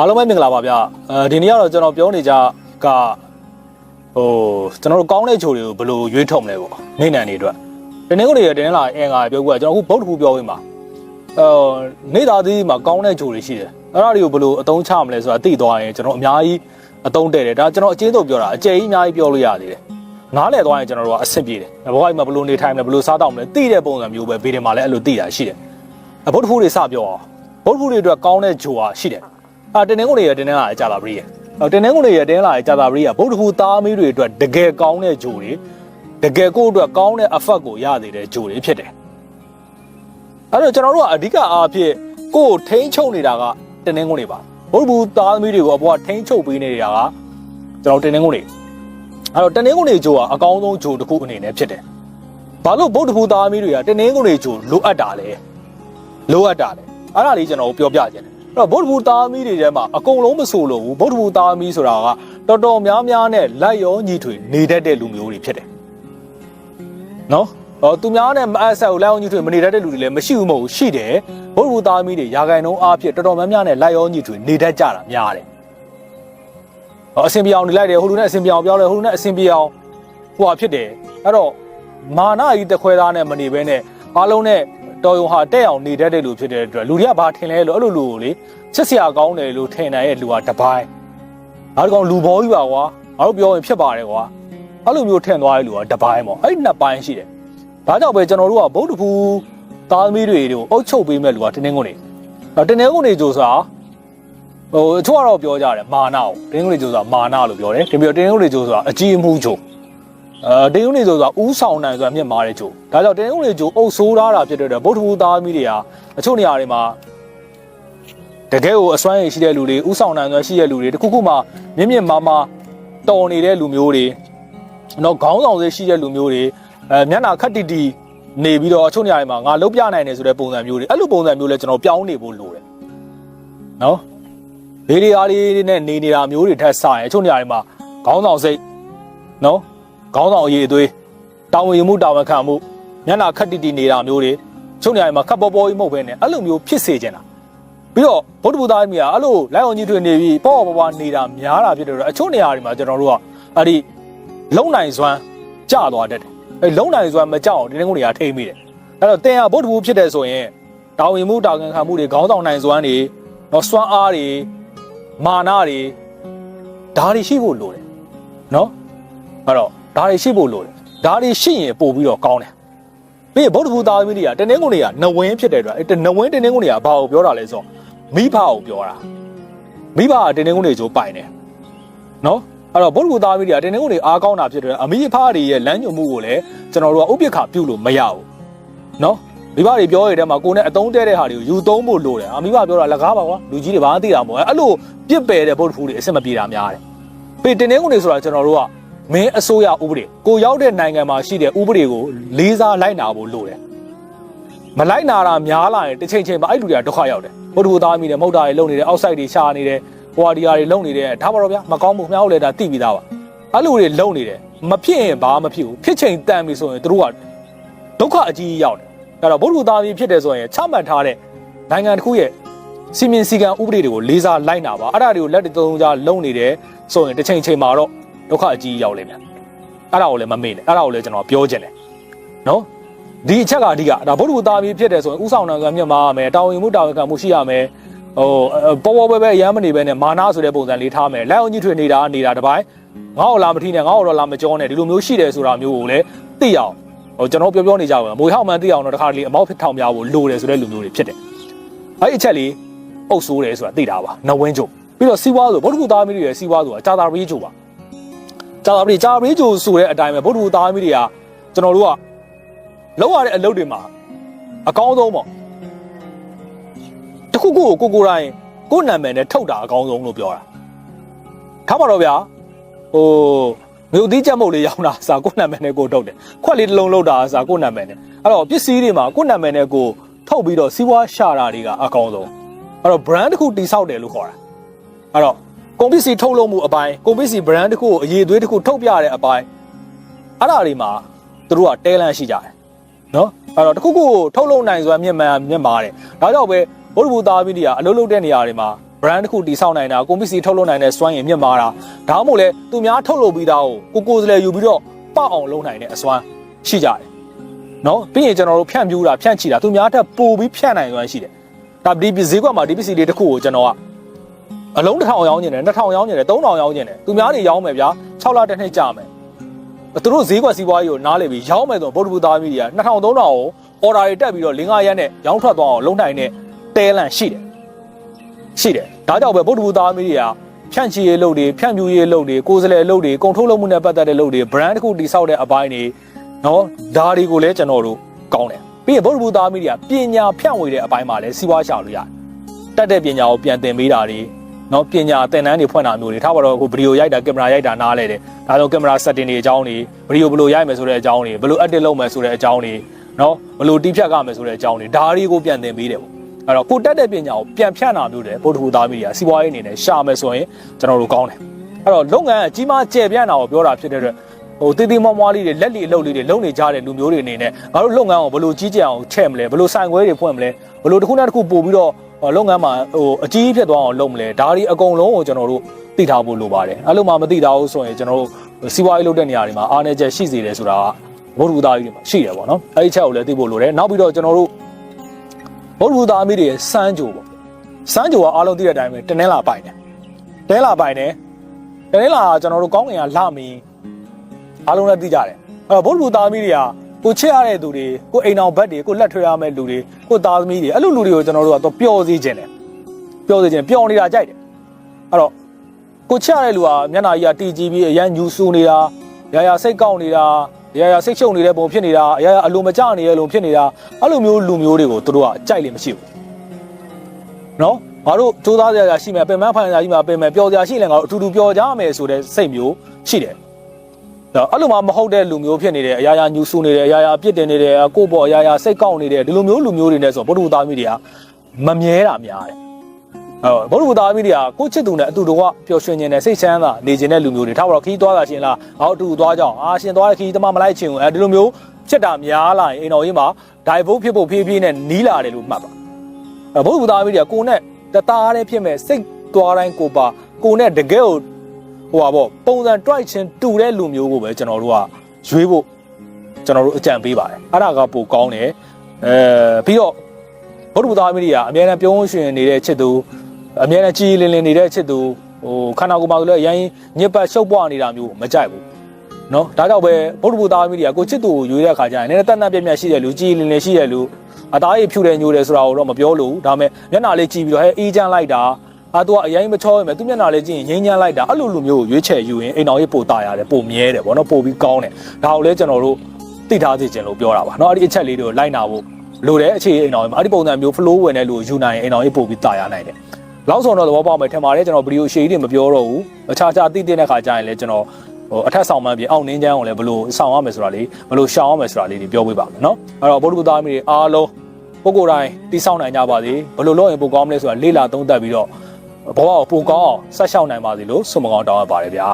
အားလုံးပဲမင်္ဂလာပါဗျအဲဒီနေ့ကတော့ကျွန်တော်ပြောနေကြကဟိုကျွန်တော်တို့ကောင်းတဲ့ချိုတွေကိုဘယ်လိုရွေးထုတ်မလဲပေါ့နေနံတွေအတွက်ဒီနေ့ကိုတွေတင်းလာအင်္ဂါပြောကွာကျွန်တော်အခုဗုဒ္ဓဘူးပြောဝင်ပါအဲနေသားသီးမှာကောင်းတဲ့ချိုတွေရှိတယ်အဲ့ဒါတွေကိုဘယ်လိုအသုံးချမလဲဆိုတာသိသွားရင်ကျွန်တော်အများကြီးအသုံးတဲ့တယ်ဒါကျွန်တော်အကျဉ်းချုပ်ပြောတာအကျယ်ကြီးအများကြီးပြောလို့ရသေးတယ်နားလည်သွားရင်ကျွန်တော်တို့ကအဆင်ပြေတယ်ဘဝအိမ်မှာဘယ်လိုနေထိုင်မလဲဘယ်လိုစားတော့မလဲသိတဲ့ပုံစံမျိုးပဲဘေးထဲမှာလည်းအဲ့လိုသိတာရှိတယ်အဗုဒ္ဓဘူးတွေစပြောအောင်ဗုဒ္ဓဘူးတွေအတွက်ကောင်းတဲ့ဂျိုဟာရှိတယ် အာတင်းနှင်းကုန်တွေရတင်းနှင်းလာကြာလာပရိရဟောတင်းနှင်းကုန်တွေရတင်းလာကြာလာပရိရဗုဒ္ဓဟူသားမီးတွေအတွက်တကယ်ကောင်းတဲ့ဂျိုတွေတကယ်ကိုယ့်အတွက်ကောင်းတဲ့အဖက်ကိုရသေးတဲ့ဂျိုတွေဖြစ်တယ်အဲ့တော့ကျွန်တော်တို့ကအဓိကအားဖြင့်ကိုယ်ထိန်းချုပ်နေတာကတင်းနှင်းကုန်တွေပါဗုဒ္ဓဟူသားမီးတွေကိုအပေါ်ကထိန်းချုပ်ပေးနေတာကကျွန်တော်တင်းနှင်းကုန်တွေအဲ့တော့တင်းနှင်းကုန်တွေဂျိုကအကောင်းဆုံးဂျိုတစ်ခုအနေနဲ့ဖြစ်တယ်ဘာလို့ဗုဒ္ဓဟူသားမီးတွေကတင်းနှင်းကုန်တွေဂျိုလိုအပ်တာလဲလိုအပ်တာလဲအဲ့ဒါလေးကျွန်တော်ပြောပြခြင်း တယ်အဲ့တော့ဗုဒ္ဓဘူးသားမီးတွေထဲမှာအကုန်လုံးမဆိုလို့ဘူးဗုဒ္ဓဘူးသားမီးဆိုတာကတော်တော်များများနဲ့လက်ရောညီထွေနေတတ်တဲ့လူမျိုးတွေဖြစ်တယ်နော်ဟောသူများနဲ့မအပ်ဆက်ကိုလက်ရောညီထွေမနေတတ်တဲ့လူတွေလည်းမရှိဘူးမဟုတ်ဘူးရှိတယ်ဗုဒ္ဓဘူးသားမီးတွေရာဂိုင်နှုန်းအားဖြင့်တော်တော်များများနဲ့လက်ရောညီထွေနေတတ်ကြတာများတယ်ဟောအစင်ပြောင်နေလိုက်တယ်ဟိုလူနဲ့အစင်ပြောင်ပြောင်းလဲဟိုလူနဲ့အစင်ပြောင်ဟိုဟာဖြစ်တယ်အဲ့တော့မာနကြီးတခွဲသားနဲ့မနေဘဲနဲ့အားလုံးနဲ့ တော်ယုံဟာတဲ့အောင်နေတတ်တဲ့လူဖြစ်တဲ့အတွက်လူတွေကဘာထင်လဲလို့အဲ့လိုလူကိုလေချက်စရာကောင်းတယ်လို့ထင်နိုင်ရဲ့လူကတပိုင်းနောက်တစ်ကောင်လူဘောကြီးပါကွာငါတို့ပြောရင်ဖြစ်ပါတယ်ကွာအဲ့လိုမျိုးထင်သွားတဲ့လူကတပိုင်းပေါ့အဲ့ဒီနှစ်ပိုင်းရှိတယ်ဒါကြောင့်ပဲကျွန်တော်တို့ကဗုဒ္ဓဖူသားသမီးတွေတို့အုပ်ချုပ်ပေးမဲ့လူကတင်းတင်းကုန်နေတော့တင်းတင်းကုန်နေကြိုဆိုတာဟိုအချို့ကတော့ပြောကြတယ်မာနကိုတင်းတင်းကုန်နေကြိုဆိုတာမာနလို့ပြောတယ်ဒီပြီးတော့တင်းတင်းကုန်နေကြိုဆိုတာအကြီးအမှုချို့ အဲတင်းဦးနေဆိုဆိုတာဥဆောင်နိုင်ဆိုတာမြင့်မားတဲ့ဂျိုဒါကြောင့်တင်းဦးနေဂျိုအုပ်ဆိုးထားတာဖြစ်တဲ့အတွက်ဗုဒ္ဓဘူးသားသမီးတွေဟာအချို့နေရာတွေမှာတကယ်ကိုအစွမ်းရည်ရှိတဲ့လူတွေဥဆောင်နိုင်စွမ်းရှိတဲ့လူတွေတခုခုမှမြင့်မြင့်မားမားတော်နေတဲ့လူမျိုးတွေတော့ခေါင်းဆောင်စေရှိတဲ့လူမျိုးတွေအဲမျက်နှာခက်တီတီနေပြီးတော့အချို့နေရာတွေမှာငါလုတ်ပြနိုင်တယ်ဆိုတဲ့ပုံစံမျိုးတွေအဲ့လိုပုံစံမျိုးလဲကျွန်တော်ပြောင်းနေဖို့လိုတယ်နော်ဘေးရီအားလေးနဲ့နေနေတာမျိုးတွေထက်ဆိုင်အချို့နေရာတွေမှာခေါင်းဆောင်စိတ်နော် ခေါင်းဆောင်အရေးအသွေးတာဝန်ယူမှုတာဝန်ခံမှုမျက်နှာခက်တီတီနေတာမျိုးတွေချုပ်နေရာမှာခပ်ပေါ်ပေါ်ကြီးမဟုတ်ဘဲနဲ့အဲ့လိုမျိုးဖြစ်စေချင်တာပြီးတော့ဗုဒ္ဓဘုရားမြတ်အဲ့လိုလိုက်အောင်ကြီးထွေနေပြီးပေါ့ပေါ့ပေါ့နေတာများတာဖြစ်တဲ့တော့အချို့နေရာတွေမှာကျွန်တော်တို့ကအဲ့ဒီလုံနိုင်စွမ်းကျသွားတတ်တယ်အဲ့လုံနိုင်စွမ်းမကြောက်အောင်ဒီနေ့ကုန်တွေကထိမ့်မိတယ်အဲ့တော့တင်ဟာဗုဒ္ဓဘုဖြစ်တယ်ဆိုရင်တာဝန်ယူမှုတာဝန်ခံမှုတွေခေါင်းဆောင်နိုင်စွမ်းတွေတော့စွမ်းအားတွေမာနတွေဒါတွေရှိဖို့လိုတယ်နော်အဲ့တော့ ဒါတွေရှိဖို့လိုတယ်ဒါတွေရှိရင်ပို့ပြီးတော့ကောင်းတယ်ပြီးရင်ဗုဒ္ဓဘုသားသမီးတွေကတနင်္ဂနွေကနဝင်းဖြစ်တဲ့အတွက်အဲနဝင်းတနင်္ဂနွေကဘာကိုပြောတာလဲဆိုတော့မိဘကိုပြောတာမိဘကတနင်္ဂနွေကျိုးပိုင်တယ်နော်အဲ့တော့ဗုဒ္ဓဘုသားသမီးတွေကတနင်္ဂနွေအားကောင်းတာဖြစ်တယ်အမိအဖတွေရဲ့လမ်းညွှန်မှုကိုလည်းကျွန်တော်တို့ကဥပိ္ပခပြုလို့မရဘူးနော်မိဘတွေပြောရတဲ့မှာကိုယ်နဲ့အတုံးတဲတဲ့ဟာတွေကိုယူသုံးဖို့လိုတယ်အမိဘပြောတာလကားပါကွာလူကြီးတွေဘာမှသိတာမဟုတ်ဘူးအဲ့လိုပြစ်ပယ်တဲ့ဗုဒ္ဓဘုတွေအစ်မပြေတာများတယ်ပြီးတနင်္ဂနွေဆိုတာကျွန်တော်တို့က မင်းအစိုးရဥပဒေကိုရောက်တဲ့နိုင်ငံမှာရှိတဲ့ဥပဒေကိုလေးစားလိုက်နာဖို့လိုတယ်မလိုက်နာတာများလာရင်တစ်ချိန်ချိန်မှာအဲ့လူတွေကဒုက္ခရောက်တယ်ဘုဒ္ဓဘုသားမိတယ်မဟုတ်တာတွေလုံနေတယ်အောက်ဆိုင်တွေရှာနေတယ်ဟိုဟာဒီဟာတွေလုံနေတယ်ဒါပါတော့ဗျာမကောင်းဘူးခင်ဗျားတို့လည်းဒါသိပြီးသားပါအဲ့လူတွေလုံနေတယ်မဖြစ်ရင်ဘာမှမဖြစ်ဘူးဖြစ်ချိန်တန်ပြီဆိုရင်တို့ကဒုက္ခအကြီးရောက်တယ်အဲ့တော့ဘုဒ္ဓဘုသားမိဖြစ်တယ်ဆိုရင်ချမှတ်ထားတဲ့နိုင်ငံတစ်ခုရဲ့စီမင်းစီကံဥပဒေတွေကိုလေးစားလိုက်နာပါအဲ့ဒါတွေကိုလက်တသုံးကြားလုံနေတယ်ဆိုရင်တစ်ချိန်ချိန်မှာတော့ ဒုက္ခအကြီးရောက်လိမ့်မယ်အဲ့ဒါကိုလည်းမမေ့နဲ့အဲ့ဒါကိုလည်းကျွန်တော်ပြောချင်တယ်နော်ဒီအချက်ကအဓိကဒါဗုဒ္ဓဘုသားပြီးဖြစ်တယ်ဆိုရင်ဥဆောင်နိုင်စွာမြတ်မာရမယ်တာဝန်ယူမှုတာဝန်ခံမှုရှိရမယ်ဟိုပေါ်ပေါ်ပဲပဲအရမ်းမနေပဲနဲ့မာနဆိုတဲ့ပုံစံလေးထားမယ်လက်အောင်ကြီးထွေနေတာနေတာတပိုင်းငါ့ကိုလာမထီးနဲ့ငါ့ကိုတော့လာမကြောနဲ့ဒီလိုမျိုးရှိတယ်ဆိုတာမျိုးကိုလည်းသိအောင်ဟိုကျွန်တော်ပြောပြောနေကြပါမွေဟောက်မှန်သိအောင်တော့တခါတလေအမောက်ဖြစ်ထောင်ပြဖို့လိုတယ်ဆိုတဲ့လူမျိုးတွေဖြစ်တယ်အဲ့ဒီအချက်လေးအုပ်ဆိုးတယ်ဆိုတာသိတာပါနဝင်းကျုံပြီးတော့စီးပွားဆိုဗုဒ္ဓဘုသားမျိုးတွေရဲ့စီးပွားဆိုတာကြာတာပရိကျုံပါ ကြာပရိကြာပရိဂျိုဆိုတဲ့အတိုင်းပဲဗုဒ္ဓဘုသားသမီးတွေကကျွန်တော်တို့ကလောက်ရတဲ့အလုပ်တွေမှာအကောင်းဆုံးပေါ့တခုခုကိုကိုကိုတိုင်းကိုနာမည်နဲ့ထုတ်တာအကောင်းဆုံးလို့ပြောတာထားပါတော့ဗျာဟိုမြို့သီးချက်မုတ်လေးရောင်းတာစာကိုနာမည်နဲ့ကိုထုတ်တယ်ခွက်လေးတစ်လုံးလောက်တာစာကိုနာမည်နဲ့အဲ့တော့ပစ္စည်းတွေမှာကိုနာမည်နဲ့ကိုထုတ်ပြီးတော့စီးပွားရှာတာတွေကအကောင်းဆုံးအဲ့တော့ brand တစ်ခုတိဆောက်တယ်လို့ခေါ်တာအဲ့တော့ ကုန်ပစ္စည်းထုတ်လုပ်မှုအပိုင်းကုန်ပစ္စည်း brand တစ်ခုကိုအရေးသွေးတစ်ခုထုတ်ပြတဲ့အပိုင်းအဲ့ဒါတွေမှာသူတို့ကတဲလန့်ရှိကြတယ်နော်အဲ့တော့တစ်ခုခုကိုထုတ်လုပ်နိုင်စွာမြင့်မှန်မြင့်မာတယ်ဒါကြောင့်ပဲဘုဒ္ဓဘုသားမိတွေကအလုပ်လုပ်တဲ့နေရာတွေမှာ brand တစ်ခုတည်ဆောက်နိုင်တာကိုပစ္စည်းထုတ်လုပ်နိုင်တဲ့စွမ်းရည်မြင့်မာတာဒါမှမဟုတ်လဲသူများထုတ်လုပ်ပြီးသားကိုကိုကိုယ်စလဲယူပြီးတော့ပောက်အောင်လုပ်နိုင်တဲ့အစွမ်းရှိကြတယ်နော်ပြီးရင်ကျွန်တော်တို့ဖြန့်ပြူးတာဖြန့်ချီတာသူများထက်ပိုပြီးဖြန့်နိုင်စွမ်းရှိတယ်ဒါဒီဈေးကွက်မှာဒီပစ္စည်းလေးတစ်ခုကိုကျွန်တော်က အလုံးတစ်ထောင်ရောင်းနေတယ်နှစ်ထောင်ရောင်းနေတယ်သုံးထောင်ရောင်းနေတယ်သူများတွေရောင်းမယ်ဗျာ6လတစ်နှစ်ကြာမယ်သူတို့ဈေးကွက်စီးပွားရေးကိုနားလေပြီးရောင်းမယ်ဆိုဗုဒ္ဓဘုသားမီဒီယာ2000 3000ကိုအော်ဒါတွေတက်ပြီးတော့၄၅ရက်နဲ့ရောင်းထွက်သွားအောင်လုပ်နိုင်တဲ့တဲလန့်ရှိတယ်ရှိတယ်ဒါကြောင့်ပဲဗုဒ္ဓဘုသားမီဒီယာဖြန့်ချီရေးလုပ်တွေဖြန့်ပြူရေးလုပ်တွေကိုယ်စလဲလုပ်တွေကုန်ထုတ်လုပ်မှုနဲ့ပတ်သက်တဲ့လုပ်တွေ brand တစ်ခုတည်ဆောက်တဲ့အပိုင်းတွေနော်ဒါတွေကိုလည်းကျွန်တော်တို့ကောင်းတယ်ပြီးရင်ဗုဒ္ဓဘုသားမီဒီယာပညာဖြန့်ဝေတဲ့အပိုင်းမှာလည်းစီးပွားရှာလို့ရတယ်တက်တဲ့ပညာကိုပြန်သင်ပေးတာတွေ နော်ပညာသင်တန်းတွေဖွင့်တာမျိုးတွေထားပါတော့ဟိုဗီဒီယိုရိုက်တာကင်မရာရိုက်တာနားလဲတယ်ဒါကြောင့်ကင်မရာ setting တွေအကြောင်းတွေဗီဒီယိုဘယ်လိုရိုက်မယ်ဆိုတဲ့အကြောင်းတွေဘယ်လို edit လုပ်မယ်ဆိုတဲ့အကြောင်းတွေနော်ဘယ်လိုတီးဖြတ်ရမယ်ဆိုတဲ့အကြောင်းတွေဒါတွေကိုပြန်သင်ပေးတယ်ပေါ့အဲ့တော့ကိုတက်တဲ့ပညာကိုပြန်ဖြန့်တာမျိုးတယ်ဗုဒ္ဓဘုသားမီဒီယာစီးပွားရေးအနေနဲ့ရှာမယ်ဆိုရင်ကျွန်တော်တို့ကောင်းတယ်အဲ့တော့လုပ်ငန်းအကြီးမားကျယ်ပြန့်တာကိုပြောတာဖြစ်တဲ့အတွက်ဟိုတေးသေးမွားမွားလေးတွေလက်လီအလုပ်လေးတွေလုပ်နေကြတဲ့လူမျိုးတွေအနေနဲ့ငါတို့လုပ်ငန်းကိုဘယ်လိုကြီးကြအောင်ချဲ့မလဲဘယ်လိုဆိုင်ခွဲတွေဖွင့်မလဲဘယ်လိုတစ်ခုနဲ့တစ်ခုပို့ပြီးတော့ လုပ်ငန်းမှာဟိုအကြီးဖြစ်သွားအောင်လုပ်မလဲဒါတွေအကုန်လုံးကိုကျွန်တော်တို့သိထားဖို့လိုပါတယ်အဲ့လိုမှမသိတာဘူးဆိုရင်ကျွန်တော်တို့စီးပွားရေးလုပ်တဲ့နေရာတွေမှာအားနည်းချက်ရှိစေတယ်ဆိုတာကဘုဒ္ဓဘုသားကြီးတွေမှာရှိတယ်ပေါ့နော်အဲ့ဒီချက်ကိုလည်းသိဖို့လိုတယ်နောက်ပြီးတော့ကျွန်တော်တို့ဘုဒ္ဓဘုသားအမိတွေရဲ့စမ်းကြိုပေါ့စမ်းကြိုကအားလုံးသိတဲ့အတိုင်းပဲတနင်္လာပိုင်တယ်တနင်္လာပိုင်တယ်တနင်္လာကကျွန်တော်တို့ကောင်းငင်ကလှမီအားလုံးလည်းသိကြတယ်အဲ့တော့ဘုဒ္ဓဘုသားအမိတွေက ကိုချစ်ရတဲ့သူတွေကိုအိမ်အောင်ဘက်တွေကိုလက်ထွေးရမယ့်လူတွေကိုသားသမီးတွေအဲ့လိုလူတွေကိုကျွန်တော်တို့ကတော့ပျော်စေခြင်းတယ်ပျော်စေခြင်းပျော်နေတာကြိုက်တယ်အဲ့တော့ကိုချစ်ရတဲ့လူကမျက်နှာကြီးကတီကြီးပြီးအရန်ညူဆူနေတာရာရာစိတ်ကောက်နေတာရာရာစိတ်ရှုပ်နေတဲ့ပုံဖြစ်နေတာအရာရာအလိုမကျနေတဲ့လုံဖြစ်နေတာအဲ့လိုမျိုးလူမျိုးတွေကိုသူတို့ကကြိုက်လို့မရှိဘူးနော်ငါတို့စူးစမ်းစရာရှိမယ်ပင်မဖိုင်စရာရှိမှာပင်မယ်ပျော်စရာရှိရင်ငါတို့အတူတူပျော်ကြမယ်ဆိုတဲ့စိတ်မျိုးရှိတယ် ဒါအဲ့လိုမှမဟုတ်တဲ့လူမျိုးဖြစ်နေတယ်အရာရာညူဆူနေတယ်အရာရာအပြစ်တင်နေတယ်ကိုယ့်ဘောအရာရာစိတ်ကောက်နေတယ်ဒီလိုမျိုးလူမျိုးတွေနဲ့ဆိုဗုဒ္ဓဘုသားမိတွေကမမြဲတာများတယ်ဟောဗုဒ္ဓဘုသားမိတွေကကိုယ့်ချစ်သူနဲ့အတူတူကပျော်ရွှင်ခြင်းနဲ့စိတ်ချမ်းသာနေခြင်းတဲ့လူမျိုးတွေထားပါတော့ခီးသွားတာရှင်လားငါတို့အတူတူသွားကြအောင်အာရှင်သွားတဲ့ခီးတမမလိုက်ချင်ဘူးအဲဒီလိုမျိုးဖြစ်တာများလာရင်အိမ်တော်ကြီးမှာ divert ဖြစ်ဖို့ဖြည်းဖြည်းနဲ့နီးလာတယ်လို့မှတ်ပါအဲဗုဒ္ဓဘုသားမိတွေကကိုယ်နဲ့တသားတည်းဖြစ်မဲ့စိတ်သွားတိုင်းကိုပါကိုယ်နဲ့တကယ်ကို ဟိုပါပေါ့ပုံစံတွိုက်ချင်းတူတဲ့လူမျိုးကိုပဲကျွန်တော်တို့ကရွေးဖို့ကျွန်တော်တို့အကြံပေးပါတယ်အဲ့ဒါကပိုကောင်းတယ်အဲပြီးတော့ဗုဒ္ဓဘုရားမိရိယာအများနဲ့ပြုံးရွှင်နေတဲ့ချစ်သူအများနဲ့ကြည်လင်လင်နေတဲ့ချစ်သူဟိုခန္ဓာကိုယ်မှာဆိုလည်းအရင်ညစ်ပတ်ရှုပ်ပွားနေတာမျိုးမကြိုက်ဘူးနော်ဒါကြောင့်ပဲဗုဒ္ဓဘုရားမိရိယာကိုချစ်သူကိုရွေးတဲ့အခါကျရင်နည်းနည်းတတ်တတ်ပြတ်ပြတ်ရှိတဲ့လူကြည်လင်လင်ရှိတဲ့လူအသားရည်ဖြူတယ်ညိုတယ်ဆိုတာကိုတော့မပြောလို့ဒါပေမဲ့မျက်နှာလေးကြည့်ပြီးတော့ဟဲအေးချမ်းလိုက်တာ အာသူကအရင်မချောရမယ်သူမျက်နှာလေးကြည့်ရင်ငိမ့်ညမ်းလိုက်တာအဲ့လိုလူမျိုးကိုရွေးချယ်ယူရင်အိမ်တော်ကြီးပိုတာရတယ်ပိုမြဲတယ်ဗောနော်ပိုပြီးကောင်းတယ်ဒါကိုလည်းကျွန်တော်တို့သိထားစေချင်လို့ပြောတာပါเนาะအဲ့ဒီအချက်လေးတွေကိုလိုက်နာဖို့လိုတယ်အခြေအိမ်တော်ကြီးမှာအဲ့ဒီပုံစံမျိုး flow ဝင်တဲ့လူကိုယူနိုင်ရင်အိမ်တော်ကြီးပိုပြီးတာရနိုင်တယ်လောက်ဆောင်တော့သဘောပေါက်မယ်ထင်ပါတယ်ကျွန်တော်ဗီဒီယိုရှေ့ကြီးတွေမပြောတော့ဘူးအခြားခြားသိတဲ့ခါကျရင်လည်းကျွန်တော်ဟိုအထက်ဆောင်မှန်းပြီးအောက်နင်းချမ်းကိုလည်းဘယ်လိုဆောင်ရမယ်ဆိုတာလေးဘယ်လိုရှောင်ရမယ်ဆိုတာလေးတွေပြောပြပါမယ်เนาะအဲ့တော့ဗုဒ္ဓဘုရားမိတွေအားလုံးပုဂ္ဂိုလ်တိုင်းတိဆောက်နိုင်ကြပါစေဘယ်လိုလုပ်ရင်ပိုကောင်းမလဲဆိုတာလေ့လာသုံးသပ်ပြီးတော့ ဘဝကိုပိုကောင်းအောင်ဆက်ရှောင်နိုင်ပါစေလို့ဆုမကောင်းတောင်းရပါတယ်ဗျာ